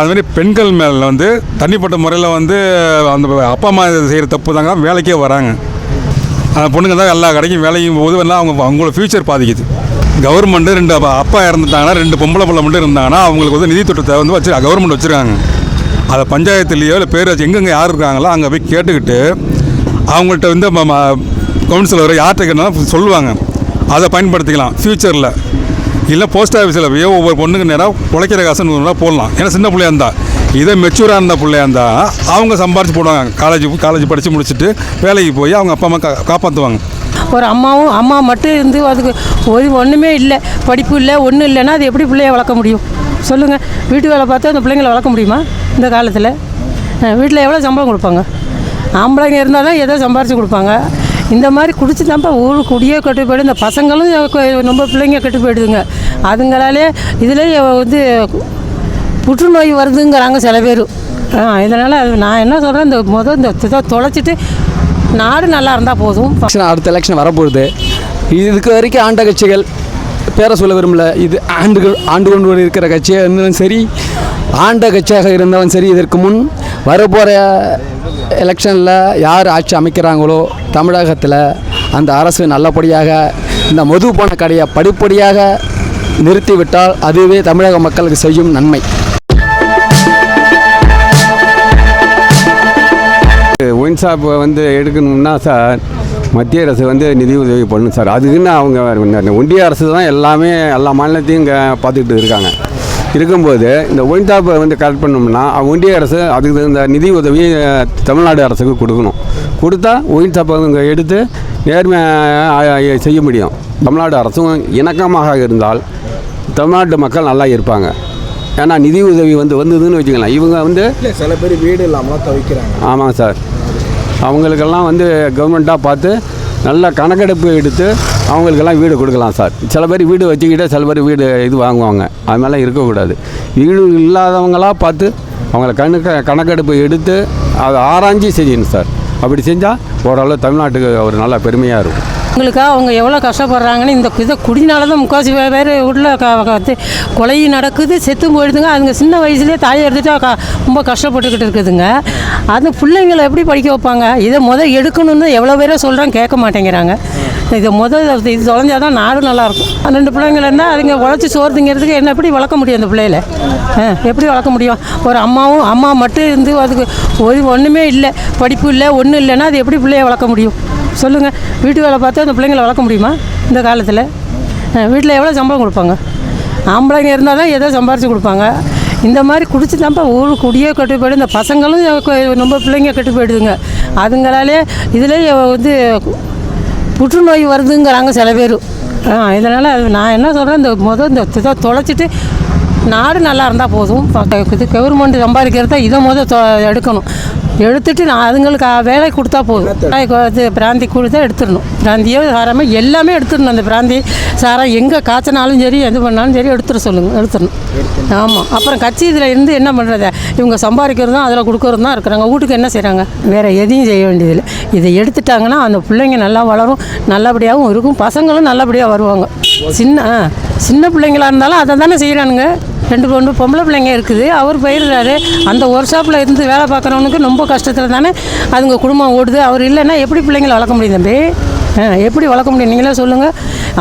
அது மாதிரி பெண்கள் மேலே வந்து தனிப்பட்ட முறையில் வந்து அந்த அப்பா அம்மா செய்கிற தப்பு தாங்க வேலைக்கே வராங்க. அந்த பொண்ணுங்க தான் எல்லா கடைக்கும் வேலைக்கும் போது எல்லாம் அவங்க அவங்களோட ஃப்யூச்சர் பாதிக்குது. கவர்மெண்ட்டு ரெண்டு அப்பா- அப்பா இறந்துட்டாங்கன்னா ரெண்டு பொம்பளை பிள்ளை மட்டும் இருந்தாங்கன்னா அவங்களுக்கு வந்து நிதி திட்டத்தை வந்து வச்சு கவர்மெண்ட் வச்சுருக்காங்க. அதை பஞ்சாயத்துலேயோ இல்லை பேர் வச்சு எங்கெங்கே யார் இருக்காங்களோ அங்கே போய் கேட்டுக்கிட்டு அவங்கள்ட்ட வந்து கவுன்சிலர் யார்கிட்ட கேட்டாலும் சொல்லுவாங்க. அதை பயன்படுத்திக்கலாம். ஃப்யூச்சரில் இல்லை போஸ்ட் ஆஃபீஸில் போய் ஒவ்வொரு பொண்ணுக்கு நேராக உழைக்கிற காசு நூறுரூவா போடலாம். ஏன்னா சின்ன பிள்ளையா இருந்தால் இதே மெச்சூராக இருந்த பிள்ளையா இருந்தால் அவங்க சம்பாரிச்சு போடுவாங்க. காலேஜ் காலேஜ் படித்து முடிச்சுட்டு வேலைக்கு போய் அவங்க அப்பா அம்மா கா காப்பாற்றுவாங்க ஒரு அம்மாவும் அம்மா மட்டும் இருந்து அதுக்கு ஒரு ஒன்றுமே இல்லை. படிப்பு இல்லை ஒன்றும் இல்லைன்னா அது எப்படி பிள்ளைய வளர்க்க முடியும்? சொல்லுங்கள் வீட்டு வேலை பார்த்தா அந்த பிள்ளைங்களை வளர்க்க முடியுமா? இந்த காலத்தில்? வீட்டில் எவ்வளோ சம்பளம் கொடுப்பாங்க? ஆம்பளைங்க இருந்தால் தான் எதோ சம்பாரித்து கொடுப்பாங்க? இந்த மாதிரி குடிச்சு தான்ப்பா ஊர் குடியே கெட்டு போயிடும் இந்த பசங்களும் ரொம்ப பிள்ளைங்க கெட்டு போயிடுதுங்க. அதுங்களாலே இதுலேயே வந்து புற்றுநோய் வருதுங்கிறாங்க சில பேர். இதனால் அது நான் என்ன சொல்கிறேன் இந்த முதல் இந்த இதை தொலைச்சிட்டு நாடு நல்லா இருந்தால் போதும். அடுத்த எலெக்ஷன் வரப்போகுது. இதுக்கு வரைக்கும் ஆண்ட கட்சிகள் பேரை சொல்ல விரும்பல. இது ஆண்டுகள் ஆண்டு கொண்டு இருக்கிற கட்சியாக இருந்தாலும் சரி ஆண்ட கட்சியாக இருந்தாலும் சரி இதற்கு முன் வரப்போகிற எலெக்ஷனில் யார் ஆட்சி அமைக்கிறாங்களோ தமிழகத்தில் அந்த அரசு நல்லபடியாக இந்த மதுபான கடையை படிப்படியாக நிறுத்திவிட்டால் அதுவே தமிழக மக்களுக்கு செய்யும் நன்மை. ஒயின் ஷாப் வந்து எடுக்கணும்னா சார் மத்திய அரசு வந்து நிதி உதவி பண்ணும் சார். அதுக்குன்னு அவங்க ஒன்றிய அரசு தான் எல்லாமே எல்லா மாநிலத்தையும் இங்கே பார்த்துக்கிட்டு இருக்காங்க. இருக்கும்போது இந்த ஒயின் ஷாப்பை வந்து கரெக்ட் பண்ணோம்னா அவங்க ஒன்றிய அரசு அதுக்கு இந்த நிதி உதவி அஹ், தமிழ்நாடு அரசுக்கு கொடுக்கணும். கொடுத்தா ஒயின் ஷாப்பை இங்கே எடுத்து நேர்மையாக செய்ய முடியும். தமிழ்நாடு அரசும் இணக்கமாக இருந்தால் தமிழ்நாட்டு மக்கள் நல்லா இருப்பாங்க. ஏன்னா நிதி உதவி வந்து வந்ததுன்னு வச்சுக்கலாம். இவங்க வந்து இல்லை சில பேர் வீடு இல்லாமலாம் தவிக்கிறாங்க. ஆமாங்க சார். அவங்களுக்கெல்லாம் வந்து கவர்மெண்ட்டாக பார்த்து நல்லா கணக்கெடுப்பு எடுத்து அவங்களுக்கெல்லாம் வீடு கொடுக்கலாம் சார். சில பேர் வீடு வச்சுக்கிட்டே சில பேர் வீடு இது வாங்குவாங்க. அது மாதிரிலாம் இருக்கக்கூடாது. வீடு இல்லாதவங்களாக பார்த்து அவங்கள கணக்க கணக்கெடுப்பு எடுத்து அதை ஆராய்ஞ்சி செய்யணும் சார். அப்படி செஞ்சால் ஓரளவு தமிழ்நாட்டுக்கு ஒரு நல்ல பெருமையாக இருக்கும். உங்களுக்காக அவங்க எவ்வளோ கஷ்டப்படுறாங்கன்னு இந்த இதை குடினால தான் முக்கால்வாசி பேர் வேறு உள்ள கொலை நடக்குது செத்து போயிடுதுங்க. அதுங்க சின்ன வயசுலேயே தாயை எடுத்துட்டா ரொம்ப கஷ்டப்பட்டுக்கிட்டு இருக்குதுங்க. அது பிள்ளைங்களை எப்படி படிக்க வைப்பாங்க? இதை முதல் எடுக்கணும்னு எவ்வளோ பேரோ சொல்கிறாங்க கேட்க மாட்டேங்கிறாங்க. இதை முதல் இது தொலைஞ்சாதான் தான் நாடு நல்லாயிருக்கும். ரெண்டு பிள்ளைங்கள் இருந்தால் அதுங்க உழைச்சி சோறுதுங்கிறதுக்கு என்ன எப்படி வளர்க்க முடியும் அந்த பிள்ளைகளை எப்படி வளர்க்க முடியும்? ஒரு அம்மாவும் அம்மா மட்டும் இருந்து அதுக்கு ஒரு ஒன்றுமே இல்லை படிப்பு இல்லை ஒன்றும் இல்லைன்னா அது எப்படி பிள்ளைய வளர்க்க முடியும்? சொல்லுங்கள் வீட்டு வேலை பார்த்து அந்த பிள்ளைங்களை வளர்க்க முடியுமா இந்த காலத்தில்? வீட்டில் எவ்வளோ சம்பளம் கொடுப்பாங்க? ஆம்பளைங்க இருந்தால் தான் ஏதோ சம்பாரித்து கொடுப்பாங்க? இந்த மாதிரி குடிச்சு தான்ப்பா ஊர் குடியே கெட்டு போயிடும் இந்த பசங்களும் ரொம்ப பிள்ளைங்க கெட்டு போயிடுதுங்க. அதுங்களாலே இதில் வந்து புற்றுநோய் வருதுங்கிறாங்க சில பேர். ஆ இதனால் அது நான் என்ன சொல்கிறேன் இந்த முதல் இந்த இதை தொலைச்சிட்டு நாடு நல்லா இருந்தால் போதும். இது கவர்மெண்ட் சம்பாதிக்கிறத இதை முதல் தொ- எடுக்கணும். எடுத்துட்டு நான் அதுங்களுக்கு வேலை கொடுத்தா போதும். இது பிராந்தி கொடுத்தா எடுத்துடணும். பிராந்தியோ சாராமல் எல்லாமே எடுத்துடணும். அந்த பிராந்தி சாரம் எங்கே காய்ச்சினாலும் சரி எது பண்ணாலும் சரி எடுத்துட சொல்லுங்கள் எடுத்துடணும். ஆமாம் அப்புறம் கட்சி இதில் இருந்து என்ன பண்ணுறது இவங்க சம்பாதிக்கிறதும் அதில் கொடுக்கறதும் தான் இருக்கிறாங்க. வீட்டுக்கு என்ன செய்கிறாங்க வேறு எதையும் செய்ய வேண்டியதில்லை. இதை எடுத்துட்டாங்கன்னா அந்த பிள்ளைங்க நல்லா வளரும் நல்லபடியாகவும் இருக்கும். பசங்களும் நல்லபடியாக வருவாங்க. சின்ன சின்ன பிள்ளைங்களா இருந்தாலும் அதை தானே செய்கிறானுங்க ரெண்டு பொண்ணு பொம்பளை பிள்ளைங்க இருக்குது. அவர் போயிடுறாரு. அந்த ஒர்க் ஷாப்பில் இருந்து வேலை பார்க்குறவனுக்கு ரொம்ப கஷ்டத்தில் தானே அதுங்க குடும்பம் ஓடுது. அவர் இல்லைன்னா எப்படி பிள்ளைங்களை வளர்க்க முடியும் தம்பி? ஆ, எப்படி வளர்க்க முடியும்? நீங்களே சொல்லுங்கள்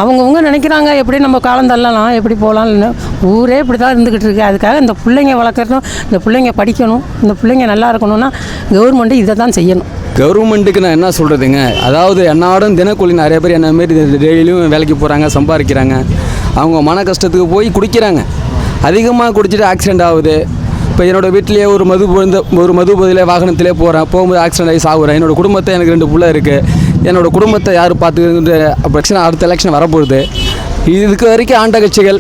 அவங்கவுங்க நினைக்கிறாங்க எப்படி நம்ம காலம் தள்ளலாம் எப்படி போகலாம்னு ஊரே இப்படி தான் இருந்துக்கிட்டு இருக்கு. அதுக்காக இந்த பிள்ளைங்க வளர்க்குறதும் இந்த பிள்ளைங்க படிக்கணும் இந்த பிள்ளைங்க நல்லா இருக்கணும்னா கவர்மெண்ட்டு இதை தான் செய்யணும். கவர்மெண்ட்டுக்கு நான் என்ன சொல்கிறதுங்க அதாவது என்னாடும் தினக்கூலி நிறைய பேர் என்ன மாரி டெய்லியும் வேலைக்கு போகிறாங்க சம்பாதிக்கிறாங்க. அவங்க மன கஷ்டத்துக்கு போய் குடிக்கிறாங்க. அதிகமாக குடிச்சிட்டு ஆக்சிடெண்ட் ஆகுது. இப்போ என்னோடய வீட்டிலேயே ஒரு மது போந்த ஒரு மது பதிலே வாகனத்திலே போகிறேன் போகும்போது ஆக்சிடெண்ட் ஆகி சாகுறேன். என்னோடய குடும்பத்தை எனக்கு ரெண்டு பிள்ளை இருக்குது என்னோடய குடும்பத்தை யார் பார்த்துக்கிற பிரச்சனை அடுத்த எலெக்ஷன் வரப்போகுது. இதுக்கு வரைக்கும் ஆண்ட கட்சிகள்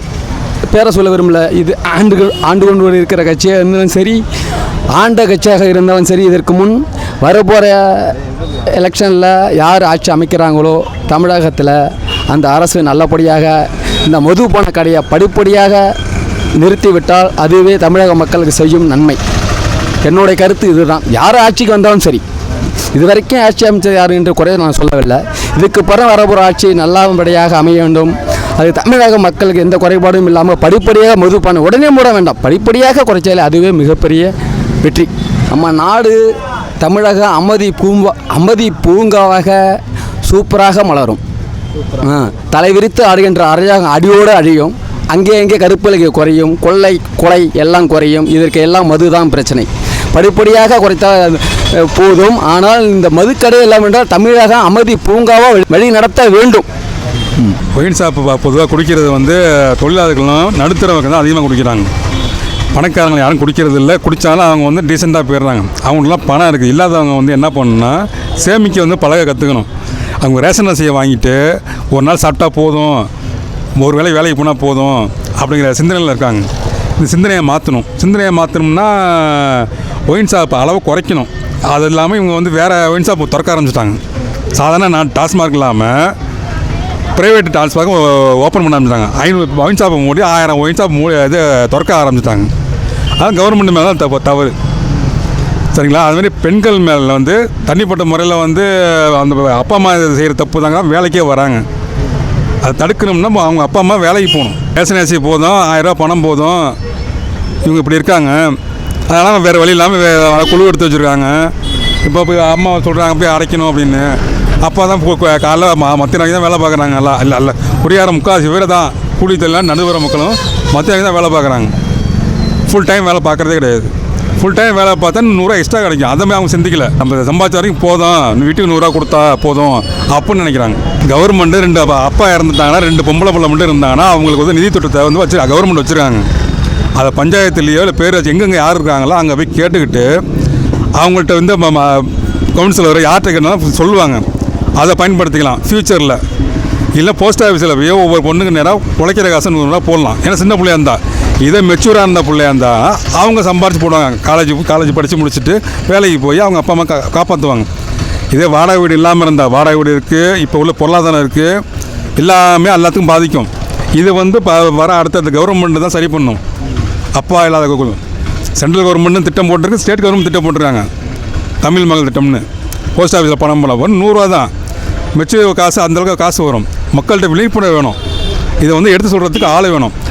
பேரை சொல்ல விரும்பல. இது ஆண்டுகள் ஆண்டு கொண்டு இருக்கிற கட்சியாக இருந்தாலும் சரி ஆண்ட கட்சியாக இருந்தாலும் சரி இதற்கு முன் வரப்போகிற எலெக்ஷனில் யார் ஆட்சி அமைக்கிறாங்களோ தமிழகத்தில் அந்த அரசு நல்லபடியாக இந்த மதுபான கடையை படிப்படியாக நிறுத்திவிட்டால் அதுவே தமிழக மக்களுக்கு செய்யும் நன்மை. என்னுடைய கருத்து இதுதான். யார் ஆட்சிக்கு வந்தாலும் சரி இது வரைக்கும் ஆட்சி அமைச்சர் யார் என்று குறைய நான் சொல்லவில்லை. இதுக்கு பிறகு வரப்போகிற ஆட்சி நல்லபடியாக அமைய வேண்டும். அது தமிழக மக்களுக்கு எந்த குறைபாடும் இல்லாமல் படிப்படியாக மதுபான உடனே மூட வேண்டாம். படிப்படியாக குறைச்சாலே அதுவே மிகப்பெரிய வெற்றி. நம்ம நாடு தமிழக அமைதி பூங்கா அமைதி பூங்காவாக சூப்பராக மலரும். ஆ, தலைவிரித்து ஆடுகின்ற அரையாக அடியோடு அழியும். அங்கே அங்கே கருப்பலகை குறையும் கொள்ளை கொலை எல்லாம் குறையும். இதற்கு எல்லாம் மதுதான் பிரச்சனை. படிப்படியாக குறைத்தால் போதும். ஆனால் இந்த மதுக்கடை எல்லாம் என்றால் தமிழக அமைதி பூங்காவாக வழி நடத்த வேண்டும். ஒயின் ஷாப்பு பொதுவாக குடிக்கிறது வந்து தொழிலாளர்களும் நடுத்தரவங்க தான் அதிகமாக குடிக்கிறாங்க. பணக்காரங்க யாரும் குடிக்கிறது இல்லை குடித்தாலும் அவங்க வந்து டீசெண்டாக போயிடுறாங்க. அவங்களுக்குலாம் பணம் இருக்குது. இல்லாதவங்க வந்து என்ன பண்ணணும்னா சேமிக்க வந்து பழக கற்றுக்கணும் அவங்க ரேஷன் அரிசியை வாங்கிட்டு ஒரு நாள் சாப்பிட்டா போதும். ஒரு வேளை வேலைக்கு போனால் போதும் அப்படிங்கிற சிந்தனையில் இருக்காங்க. இந்த சிந்தனையை மாற்றணும் சிந்தனையை மாற்றணும்னா ஒயின் ஷாப் அளவு குறைக்கணும். அது இல்லாமல் இவங்க வந்து வேறு ஒயின் ஷாப் திறக்க ஆரம்பிச்சிட்டாங்க. சாதாரண நான் டாஸ்மார்க் இல்லாமல் ப்ரைவேட் டான்ஸ்பாக ஓப்பன் பண்ண ஆரம்பிச்சிட்டாங்க. ஐநூறு ஒயின் ஷாப்பை மூடி ஆயிரம் ஒயின் ஷாப் மூடி இது திறக்க ஆரம்பிச்சிட்டாங்க. அதான் கவர்மெண்ட் மேலே தான் தப்பு தவறு. சரிங்களா? அதுமாதிரி பெண்கள் மேலே வந்து தனிப்பட்ட முறையில் வந்து அந்த அப்பா அம்மா செய்கிற தப்பு தாங்க வேலைக்கே வராங்க. அதை தடுக்கணும்னா அவங்க அப்பா அம்மா வேலைக்கு போகணும். ரேஷன் ஏசி போதும் ஆயிரரூபா பணம் போதும். இவங்க இப்படி இருக்காங்க. அதனால் வேறு வழி இல்லாமல் வே குழு எடுத்து வச்சுருக்காங்க. இப்போ போய் அம்மா சொல்கிறாங்க போய் அடைக்கணும் அப்படின்னு. அப்பா தான் காலைல ம- மத்திய நாளைக்கு தான் வேலை பார்க்குறாங்க. எல்லாம் இல்லை இல்லை குடியார முக்கால்வாசி பேர் தான். கூலி தொழிலாம் நடுவர மக்களும் மத்திய நாளைக்கு தான் வேலை பார்க்குறாங்க. ஃபுல் டைம் வேலை பார்க்குறதே கிடையாது. ஃபுல் டைம் வேலை பார்த்தா நூறுரூவா எக்ஸ்ட்ரா கிடைக்கும். அதை அவங்க சிந்திக்கல. நம்ம சம்பாதிச்ச வரைக்கும் போதும். வீட்டுக்கு நூறுரூவா கொடுத்தா போதும் அப்படின்னு நினைக்கிறாங்க. கவர்மெண்ட்டு ரெண்டு அப்பா அப்பா இறந்துட்டாங்கன்னா ரெண்டு பொம்பளை பிள்ளை மட்டும் இருந்தாங்கன்னா அவங்களுக்கு வந்து நிதி திட்டத்தை வந்து வச்சு கவர்மெண்ட் வச்சுருக்காங்க. அதை பஞ்சாயத்துலேயோ இல்லை பேர் வச்சு எங்கெங்கே யார் இருக்காங்களோ அங்கே போய் கேட்டுக்கிட்டு அவங்கள்ட்ட வந்து கவுன்சிலர் யார்கிட்ட கேட்டாலும் சொல்லுவாங்க. அதை பயன்படுத்திக்கலாம். ஃப்யூச்சரில் இல்லை போஸ்ட் ஆஃபீஸில் போய் ஒவ்வொரு பொண்ணுக்கு நேராக உழைக்கிற காசு நூறுரூவா போடலாம். ஏன்னா சின்ன பிள்ளையா இருந்தால் இதே மெச்சூராக இருந்த பிள்ளையா இருந்தால் அவங்க சம்பாரிச்சு போடுவாங்க. காலேஜ் காலேஜ் படித்து முடிச்சுட்டு வேலைக்கு போய் அவங்க அப்பா அம்மா கா காப்பாற்றுவாங்க இதே வாடகை வீடு இல்லாமல் இருந்தால் வாடகை வீடு இருக்குது இப்போ உள்ள பொருளாதாரம் இருக்குது எல்லாமே எல்லாத்துக்கும் பாதிக்கும். இது வந்து ப வர அடுத்த கவர்மெண்ட்டு தான் சரி பண்ணும். அப்பா இல்லாத கு- சென்ட்ரல் கவர்மெண்ட்டும் திட்டம் போட்டிருக்கு ஸ்டேட் கவர்மெண்ட் திட்டம் போட்டிருக்காங்க. தமிழ் மகள் திட்டம்னு. போஸ்ட் ஆஃபீஸில் பணம் போல வரும் நூறுரூவா தான். மெச்சூர் காசு அந்தளவுக்கு காசு வரும். மக்கள்கிட்ட விழிப்புணர்வு வேணும். இதை வந்து எடுத்து சொல்கிறதுக்கு ஆள் வேணும்.